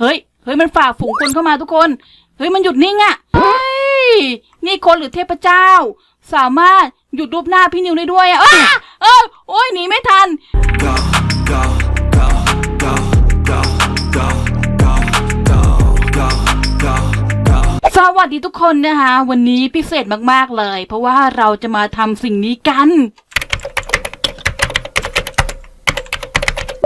เฮ้ย เฮ้ยมันฝ่าฝูงคนเข้ามาทุกคน เฮ้ยมันหยุดนิ่งอะเฮ้ยนี่คนหรือเทพเจ้า สามารถหยุดรูปหน้าพี่นิวได้ด้วยอะอ้าเออโอ้ยหนีไม่ทัน go, go, go, go, go, go, go, go, go, go, go. สวัสดีทุกคนนะคะ วันนี้พิเศษมากๆเลย เพราะว่าเราจะมาทำสิ่งนี้กัน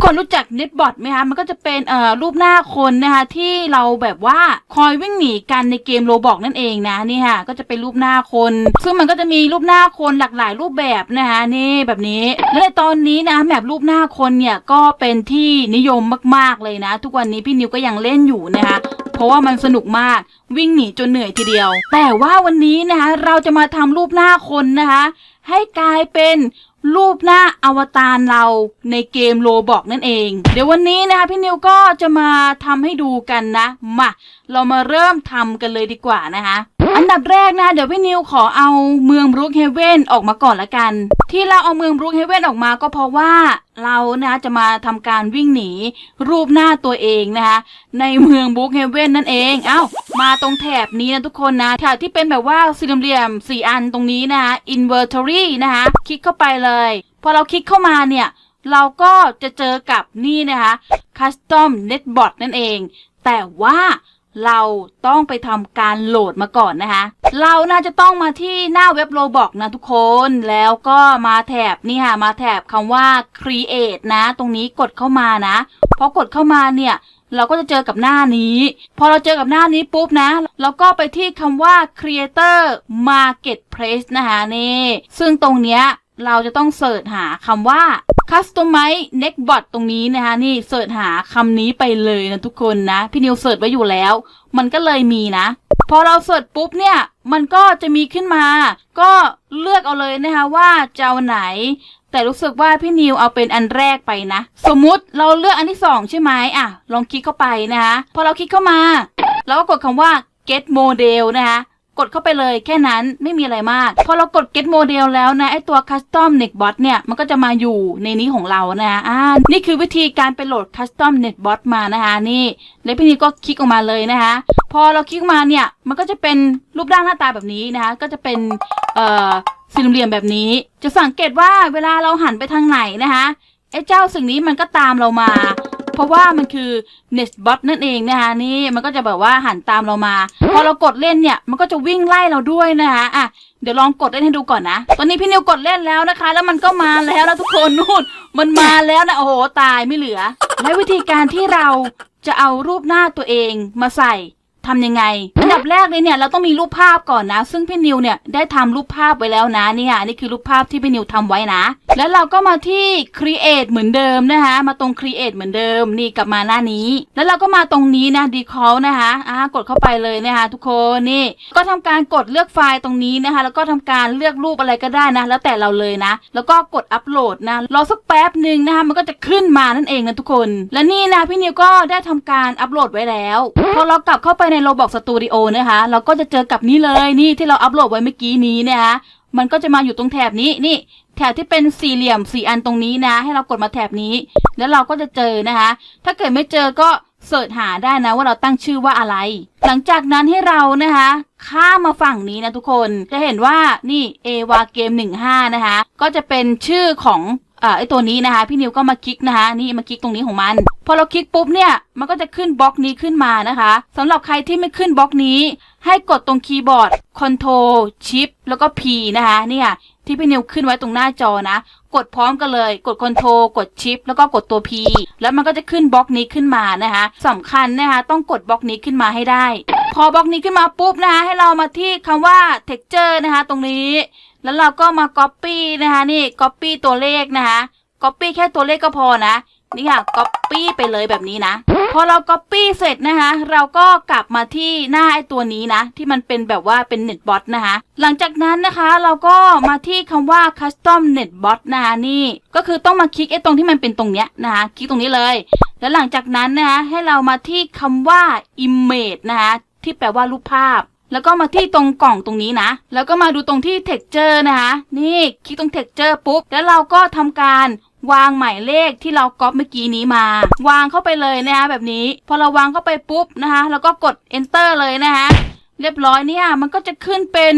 คนรู้จักน็ตบอทไหมคะมันก็จะเป็นเอ่อรูปหน้าคนนะคะที่เราแบบว่าคอยวิ่งหนีกันในเกมโรบอกนั่นเองนะนี่ค่ะก็จะเป็นรูปหน้าคน ซึ่งมันก็จะมีรูปหน้าคนหลากหลายรูปแบบนะคะนี่แบบนี้และในตอนนี้นะแบบรูปหน้าคนเนี่ยก็เป็นที่นิยมมากๆเลยนะ ทุกวันนี้พี่นิวก็ยังเล่นอยู่นะคะเพราะว่ามันสนุกมากวิ่งหนีจนเหนื่อยทีเดียว แต่ว่าวันนี้นะคะเราจะมาทำรูปหน้าคนนะคะให้กลายเป็น รูปหน้าอวตารเราในเกมโลบอกนั่นเอง เดี๋ยววันนี้นะคะพี่นิวก็จะมาทำให้ดูกันนะ มา เรามาเริ่มทำกันเลยดีกว่านะคะ อันดับแรกนะ เดี๋ยวพี่นิวขอเอาเมืองบรูคเฮเว่นออกมาก่อนละกัน ที่เราเอาเมืองบรูคเฮเว่นออกมาก็เพราะว่าเรานะจะมาทำการวิ่งหนีรูปหน้าตัวเองนะคะ ในเมืองบรูคเฮเว่นนั่นเองเอ้ามาตรงแถบนี้นะทุกคนนะแถบที่เป็นแบบว่าสี่เหลี่ยมสี่อันตรงนี้นะคะ inventory นะคะ คลิกเข้าไปเลย พอเราคลิกเข้ามาเนี่ยเราก็จะเจอกับนี่นะคะ custom netbot นั่นเอง แต่ว่า เราต้องไปทำการโหลดมาก่อนนะคะ เราน่าจะต้องมาที่หน้าเว็บโ o บอกนะทุกคน แล้วก็มาแถบนี่ค่ะ มาแถบคำว่า create นะ ตรงนี้กดเข้ามานะ พอกดเข้ามาเนี่ย เราก็จะเจอกับหน้านี้ พอเราเจอกับหน้านี้ปุ๊บนะ เราก็ไปที่คำว่า creator marketplace นะคะนี่ ซึ่งตรงเนี้ย เราจะต้องเสิร์ชหาคำว่า customize neckbot ตรงนี้นะคะนี่เสิร์ชหาคำนี้ไปเลยนะทุกคนนะ พี่นิวเสิร์ชไว้อยู่แล้ว มันก็เลยมีนะ พอเราเสิร์ชปุ๊บเนี่ย มันก็จะมีขึ้นมา ก็เลือกเอาเลยนะคะว่าจะเอาไหน แต่รู้สึกว่าพี่นิวเอาเป็นอันแรกไปนะ สมมุติเราเลือกอันที่สองใช่ไหมอะ ลองคลิกเข้าไปนะคะ พอเราคลิกเข้ามา เราก็กดคำว่า get model นะคะ กดเข้าไปเลยแค่นั้นไม่มีอะไรมาก พอเรากด get model แล้วนะไอตัว custom netbot เนี่ย มันก็จะมาอยู่ในนี้ของเรานะอ่านี่คือวิธีการไปโหลด custom netbot มานะคะนี่ แล้วพี่นิวก็คลิกออกมาเลยนะคะ พอเราคลิกมาเนี่ย มันก็จะเป็นรูปร่างหน้าตาแบบนี้นะคะ ก็จะเป็นเอ่อสี่เหลี่ยมแบบนี้ จะสังเกตว่าเวลาเราหันไปทางไหนนะคะไอ้เจ้าสิ่งนี้มันก็ตามเรามา เพราะว่ามันคือ Nestbot นั่นเองนะคะนี่มันก็จะแบบว่าหันตามเรามา พอเรากดเล่นเนี่ยมันก็จะวิ่งไล่เราด้วยนะคะอะเดี๋ยวลองกดเล่นให้ดูก่อนนะ ตอนนี้พี่นิวกดเล่นแล้วนะคะ แล้วมันก็มาแล้วนะทุกคนนู่นมันมาแล้วนะโอ้โหตายไม่เหลือ และวิธีการที่เราจะเอารูปหน้าตัวเองมาใส่ ทำยังไงอันดับแรกเลยเนี่ยเราต้องมีรูปภาพก่อนนะ ซึ่งพี่นิวเนี่ยได้ทำรูปภาพไว้แล้วนะนี่ค่ะนี่คือรูปภาพที่พี่นิวทำไว้นะ แล้วเราก็มาที่ create เหมือนเดิมนะคะมาตรง create เหมือนเดิมนี่กลับมาหน้านี้ แล้วเราก็มาตรงนี้นะ default นะคะอ่ากดเข้าไปเลยนะคะทุกคนนี่ ก็ทำการกดเลือกไฟล์ตรงนี้นะคะ แล้วก็ทำการเลือกรูปอะไรก็ได้นะ แล้วแต่เราเลยนะ แล้วก็กดอัปโหลดนะรอสักแป๊บหนึ่งนะคะมันก็จะขึ้นมานั่นเองนะทุกคน และนี่นะพี่นิวก็ได้ทำการอัปโหลดไว้แล้วพอเรากลับเข้าไปใน Roblox Studio นะคะ เราก็จะเจอกับนี่เลยนี่ที่เราอัปโหลดไว้เมื่อกี้นี้นะคะมันก็จะมาอยู่ตรงแถบนี้นี่ แถบที่เป็นสี่เหลี่ยมสี่อันตรงนี้นะ ให้เรากดมาแถบนี้ แล้วเราก็จะเจอนะคะ ถ้าเกิดไม่เจอก็เสิร์ชหาได้นะว่าเราตั้งชื่อว่าอะไร หลังจากนั้นให้เรานะคะ ข้ามมาฝั่งนี้นะทุกคนจะเห็นว่านี่เอวาเกม15 นะคะ ก็จะเป็นชื่อของ อ่อไอตัวนี้นะคะ พี่นิวก็มาคลิกนะคะ นี่มาคลิกตรงนี้ของมัน พอเราคลิกปุ๊บเนี่ยมันก็จะขึ้นบล็อกนี้ขึ้นมานะคะสำหรับใครที่ไม่ขึ้นบล็อกนี้ ให้กดตรงคีย์บอร์ด Ctrl Shift แล้วก็ P นะคะ เนี่ค่ะที่พี่นิวขึ้นไว้ตรงหน้าจอนะ กดพร้อมกันเลย กด Ctrl กด Shift แล้วก็กดตัว P แล้วมันก็จะขึ้นบล็อกนี้ขึ้นมานะคะสำคัญนะคะ ต้องกดบล็อกนี้ขึ้นมาให้ได้ พอบล็อกนี้ขึ้นมาปุ๊บนะคะให้เรามาที่คำว่า texture นะคะ ตรงนี้ แล้วเราก็มา copy นะคะนี่ copy ตัวเลขนะคะ copy แค่ตัวเลขก็พอนะนี่ค่ะ copy ไปเลยแบบนี้นะพอเรา copy เสร็จนะคะ เราก็กลับมาที่หน้าไอตัวนี้นะ ที่มันเป็นแบบว่าเป็น netbot นะคะ หลังจากนั้นนะคะเราก็มาที่คำว่า custom netbot นะคะนี่ ก็คือต้องมาคลิกไอ้ตรงที่มันเป็นตรงเนี้ยนะคะคลิกตรงนี้เลย แล้วหลังจากนั้นนะคะให้เรามาที่คำว่า image นะคะที่แปลว่ารูปภาพ แล้วก็มาที่ตรงกล่องตรงนี้นะ แล้วก็มาดูตรงที่ texture นะคะ นี่คลิกตรง texture ปุ๊บ แล้วเราก็ทำการวางหมายเลขที่เราก๊อปเมื่อกี้นี้มา วางเข้าไปเลยนะคะแบบนี้ พอเราวางเข้าไปปุ๊บนะคะแล้วก็กด enter เลยนะคะเรียบร้อยเนี่ยมันก็จะขึ้นเป็น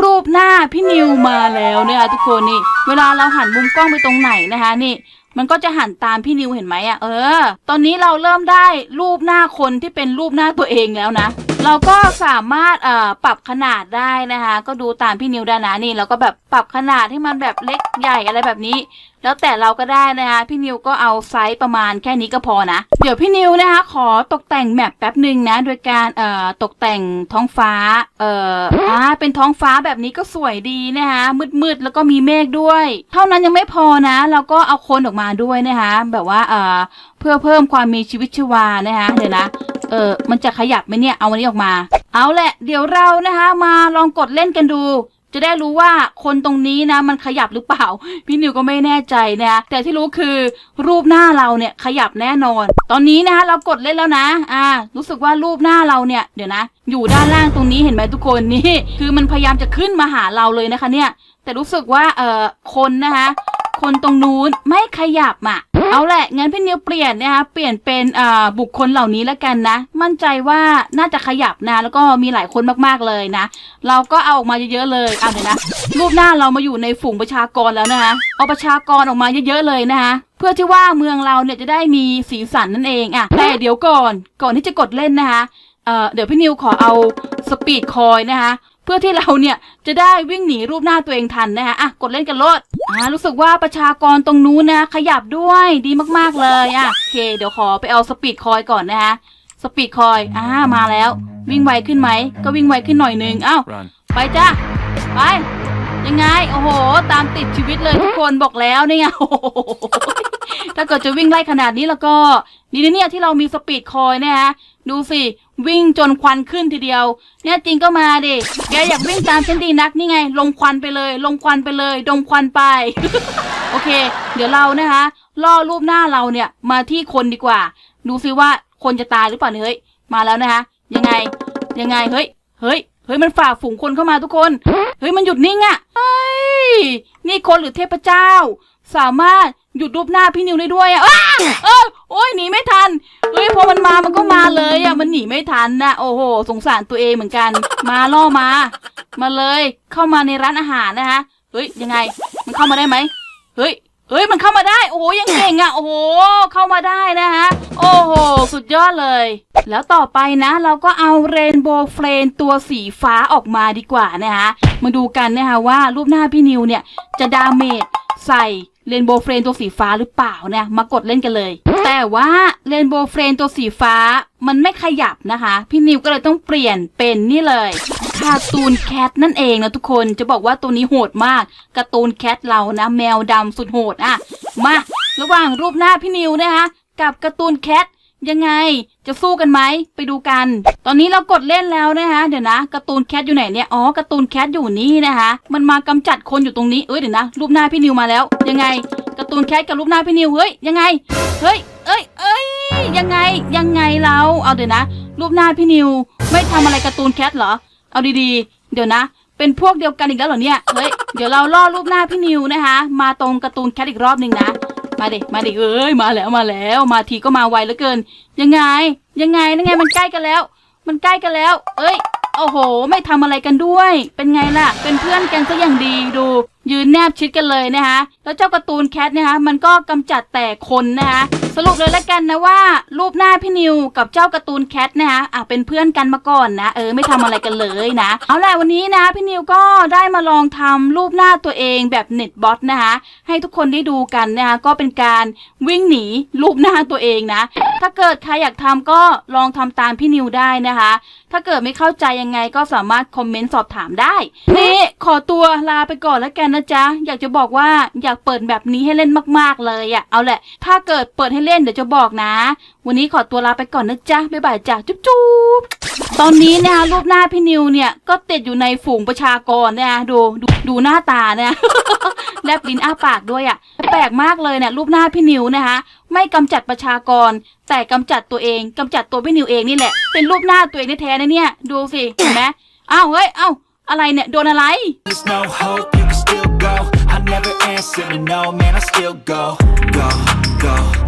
รูปหน้าพี่นิวมาแล้วเนี่ยทุกคนนี่ เวลาเราหันมุมกล้องไปตรงไหนนะคะนี่มันก็จะหันตามพี่นิวเห็นไหมอะเออ ตอนนี้เราเริ่มได้รูปหน้าคนที่เป็นรูปหน้าตัวเองแล้วนะ เราก็สามารถเอ่อปรับขนาดได้นะคะ ก็ดูตามพี่นิวได้นะนี่เราก็แบบปรับขนาดให้มันแบบเล็กใหญ่อะไรแบบนี้ แล้วแต่เราก็ได้นะคะพี่นิวก็เอาไซส์ประมาณแค่นี้ก็พอนะ เดี๋ยวพี่นิวนะคะ ขอตกแต่งแมปแป๊บหนึ่งนะ โดยการเอ่อตกแต่งท้องฟ้า เอ่ออ่าเป็นท้องฟ้าแบบนี้ก็สวยดีนะคะมืดๆแล้วก็มีเมฆด้วย เท่านั้นยังไม่พอนะ เราก็เอาคนออกมาด้วยนะคะ แบบว่าเอ่อเพื่อเพิ่มความมีชีวิตชีวานะคะเดี๋ยวนะเออมันจะขยับไหมเนี่ยเอาวันนี้ออกมา เอาแหละ เดี๋ยวเรานะคะ มาลองกดเล่นกันดู จะได้รู้ว่าคนตรงนี้นะ มันขยับหรือเปล่า พี่นิวก็ไม่แน่ใจนะแต่ที่รู้คือรูปหน้าเราเนี่ยขยับแน่นอน ตอนนี้นะคะเรากดเล่นแล้วนะ อ่า รู้สึกว่ารูปหน้าเราเนี่ยเดี๋ยวนะ อยู่ด้านล่างตรงนี้เห็นไหมทุกคนนี่ คือมันพยายามจะขึ้นมาหาเราเลยนะคะเนี่ย แต่รู้สึกว่าเอ่อคนนะคะ คนตรงนู้นไม่ขยับอะ เอาแหละ งั้นพี่นิวเปลี่ยนนะคะ เปลี่ยนเป็นบุคคลเหล่านี้แล้วกันนะ มั่นใจว่าน่าจะขยับนะ แล้วก็มีหลายคนมากๆเลยนะ เราก็เอาออกมาเยอะๆเลยอะเดี๋ยวนะ รูปหน้าเรามาอยู่ในฝูงประชากรแล้วนะคะ เอาประชากรออกมาเยอะๆเลยนะคะเพื่อที่ว่าเมืองเราเนี่ยจะได้มีสีสันนั่นเองอะแต่เดี๋ยวก่อน ก่อนที่จะกดเล่นนะคะเเดี๋ยวพี่นิวขอเอาสปีดคอยนะคะ พื่อที่เราเนี่ยจะได้วิ่งหนีรูปหน้าตัวเองทันนะคะอะกดเล่นกันโลดอ่ารู้สึกว่าประชากรตรงนู้นนะขยับด้วยดีมากๆเลยอะโอเค เดี๋ยวขอไปเอาสปีดคอยก่อนนะคะสปีดคอยอ่ามาแล้ว วิ่งไวขึ้นไหมก็วิ่งไวขึ้นหน่อยนึงเอ้า Run. ไปจ้าไป ยังไง โอ้โห ตามติดชีวิตเลยทุกคนบอกแล้วเนี่ไงโอ้โหถ้าเกิดจะวิ่งไล่ขนาดนี้แล้วก็ นี่เนี่ยที่เรามีสปีดคอยเนี่ยฮะดูสิวิ่งจนควันขึ้นทีเดียว เนี่ยจริงก็มาดิแกอยากวิ่งตามฉันดีนักนี่ไง ลงควันไปเลย ลงควันไปเลย ดมควันไป โอเค เดี๋ยวเรานะคะล่อรูปหน้าเราเนี่ยมาที่คนดีกว่า ดูซิว่าคนจะตายหรือเปล่าเนี่ยเฮ้ยมาแล้วนะคะยังไงยังไงเฮ้ยเฮ้ย เฮ้ยมันฝ่าฝูงคนเข้ามาทุกคน เฮ้ยมันหยุดนิ่งอะ่ะเฮ้ยนี่คนหรือเทพเจ้า สามารถหยุดรูปหน้าพี่นิวได้ด้วยอะ่ะอ้าเออโอ้ยหนีไม่ทัน เฮ้ยพอมันมามันก็มาเลยอะ่ะมันหนีไม่ทันนะโอ้โหสงสารตัวเองเหมือนกัน มาล่อมา มาเลยเข้ามาในร้านอาหารนะคะเฮ้ยยังไง มันเข้ามาได้ไหมเฮ้ย เฮ้ยมันเข้ามาได้ โอ้โหยังเก่งอะ่ะ โอ้โหเข้ามาได้นะคะโอ้โหสุดยอดเลย แล้วต่อไปนะ เราก็เอาเรนโบว์เฟรนตัวสีฟ้าออกมาดีกว่านะคะ มาดูกันนะคะว่ารูปหน้าพี่นิวเนี่ย จะดาเมจใส่เรนโบว์เฟรนตัวสีฟ้าหรือเปล่าเนี่ยมากดเล่นกันเลย แต่ว่าเรนโบว์เฟรนตัวสีฟ้ามันไม่ขยับนะคะ พี่นิวก็เลยต้องเปลี่ยนเป็นนี่เลย คาร์ตูนแคทนั่นเองนะทุกคนจะบอกว่าตัวนี้โหดมากการ์ตูนแคทเรานะ แมวดำสุดโหดอะมาระหว่างรูปหน้าพี่นิวนะคะกับการ์ตูนแคทยังไงจะสู้กันไหมไปดูกัน ตอนนี้เรากดเล่นแล้วนะคะเดี๋ยวนะการ์ตูนแคทอยู่ไหนเนี่ยอ๋อการ์ตูนแคทอยู่นี่นะคะมันมากำจัดคนอยู่ตรงนี้เอ้ยเดี๋ยวนะ รูปหน้าพี่นิวมาแล้ว ยังไงการ์ตูนแคทกับรูปหน้าพี่นิวเฮ้ยยังไงเฮ้ยเอ้ยเอ้ยยังไงยังไงเราเอาเดี๋ยวนะ รูปหน้าพี่นิว ไม่ทำอะไรการ์ตูนแคทเหรอ เอาดีๆ เดี๋ยวนะ เป็นพวกเดียวกันอีกแล้วเหรอเนี่ย เฮ้ย เดี๋ยวเราล่อรูปหน้าพี่นิวนะคะ มาตรงการ์ตูนแคทอีกรอบหนึ่งนะ มาดิ มาดิเอ้ย มาแล้วมาแล้ว มาทีก็มาไวเหลือเกิน ยังไง ยังไงนั่นไงมันใกล้กันแล้ว มันใกล้กันแล้ว เอ้ย โอ้โห ไม่ทำอะไรกันด้วย เป็นไงล่ะ เป็นเพื่อนกันซะอย่างดีดู ยืนแนบชิดกันเลยนะคะ แล้วเจ้าการ์ตูนแคทนะคะมันก็กำจัดแต่คนนะคะ สรุปเลยแล้วกันนะว่า รูปหน้าพี่นิวกับเจ้าการ์ตูนแคทนะคะอะเป็นเพื่อนกันมาก่อนนะเออไม่ทำอะไรกันเลยนะ เอาล่ะวันนี้นะพี่นิวก็ได้มาลองทำรูปหน้าตัวเองแบบเน็ตบอทนะคะให้ทุกคนได้ดูกันนะคะก็เป็นการวิ่งหนีรูปหน้าตัวเองนะ ถ้าเกิดใครอยากทำก็ลองทำตามพี่นิวได้นะคะ ถ้าเกิดไม่เข้าใจยังไงก็สามารถคอมเมนต์สอบถามได้นี่ขอตัวลาไปก่อนแล้วกันนะจ๊ะอยากจะบอกว่าอยากเปิดแบบนี้ให้เล่นมาก ๆเลยอะเอาแหละ ถ้าเกิดเปิดให้เล่นเดี๋ยวจะบอกนะ วันนี้ขอตัวลาไปก่อนนะจ๊ะ บ๊ายบายจ้ะจุ๊บจุ๊บตอนนี้นะคะรูปหน้าพี่นิวเนี่ยก็ติดอยู่ในฝูงประชากรนะคะดูดูดูหน้าตาเนี่ยแลบลิ้นอ้าปากด้วยอะ่ะแปลกมากเลยเนี่ยรูปหน้าพี่นิวนะคะไม่กำจัดประชากร แต่กำจัดตัวเองกำจัดตัวพี่นิวเองนี่แหละเป็นรูปหน้าตัวเองแท้ๆนะเนี่ยดูสิเห็นไหมอ้าวเฮ้ยอ้าวอะไรเนี่ยโดนอะไร I never answer to no, man, I still go, go, go